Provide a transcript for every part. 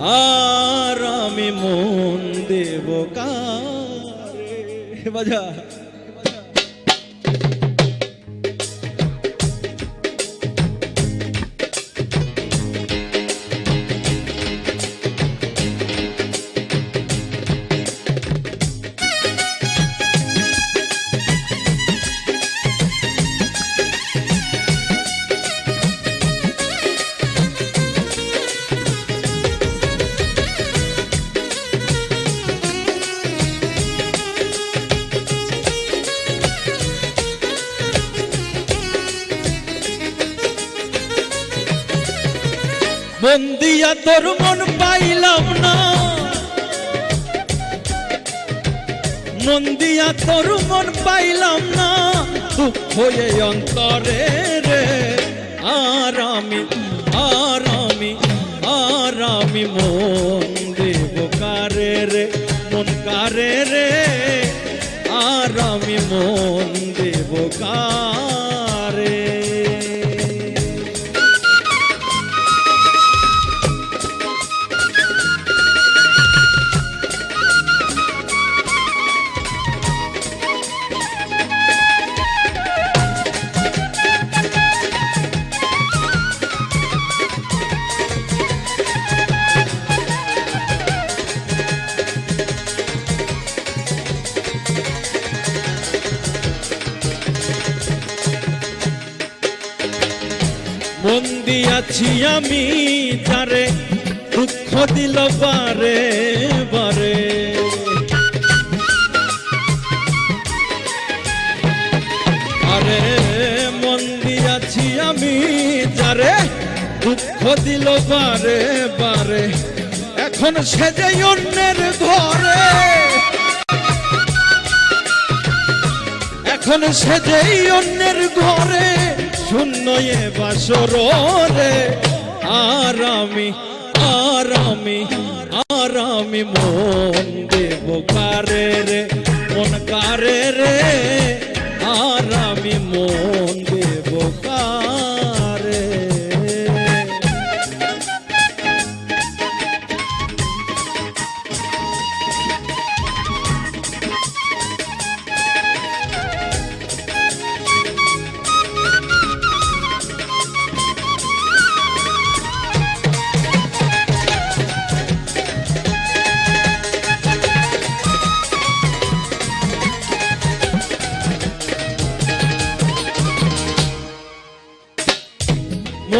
আর আমি মন দেব কারে? বাজা। মন দিয়া তোর মন পাইলাম না। মন তোর মন পাইলাম না। এই অন্তরে রে। আর আমি আর আমি আর আমি মন দেব কারে রে? মন কারে রে? আর আমি মন দেব কারে মন আছি আমি তারে দুঃখ দিল বারে বারে। আরে মন দিয়াছি আমি তারে দুঃখ দিল বারে বারে। এখন সে যে অন্যের ঘরে। এখন সেজেই অন্যের ঘরে। শূন্য এ বাসর রে আরামি আরামি আর আমি মন দেব কারে রে, মন কারে রে। আরামি মন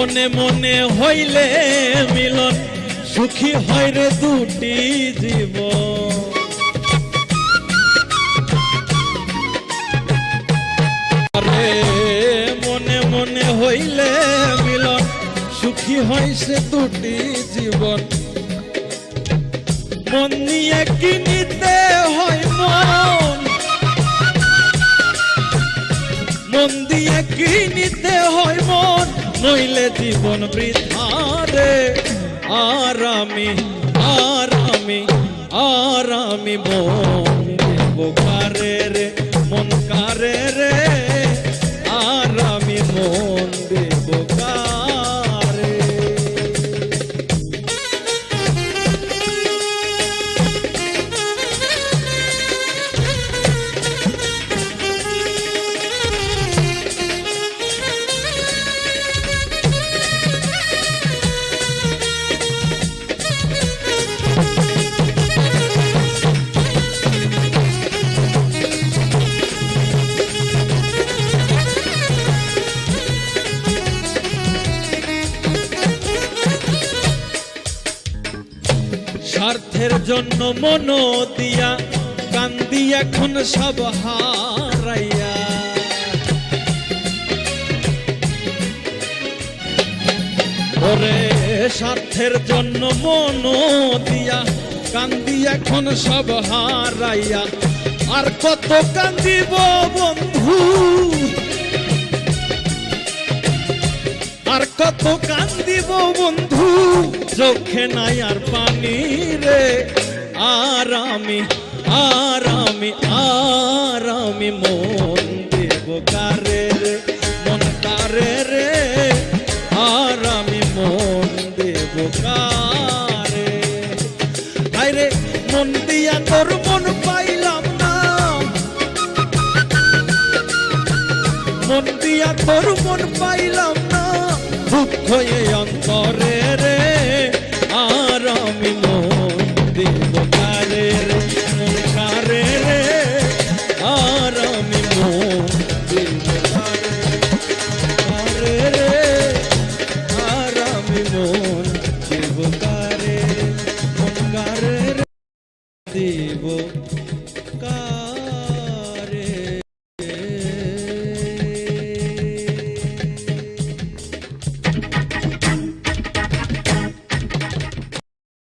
মনে মনে হইলে মিলন, সুখী হয় রে দুটি আরে মনে মনে হইলে মিলন, সুখী হয় সে দুটি জীবন। মন নিয়ে কিনিতে হয় মন? মন দিয়ে কিনিতে হয় মন? নইলে জীবন বৃথারে আর আমি আর আমি আর আমি মন মন স্বার্থের জন্য মন দিয়া কান্দি এখন সব হারাইয়া। ওরে, স্বার্থের জন্য মন দিয়া কান্দি এখন সব হারাইয়া। আর কত কান্দিব বন্ধু আর কত কান্দিব বন্ধু, চোখে নাই আর পানি রে। আর আমি আর আমি আর আমি মন দেব কারে রে, মন কারে রে। আর আমি মন দেব কারে। আরে মন দিয়া তোর মন পাইলাম না। মন দিয়া তোর মন পাইলাম এই অন্তরে।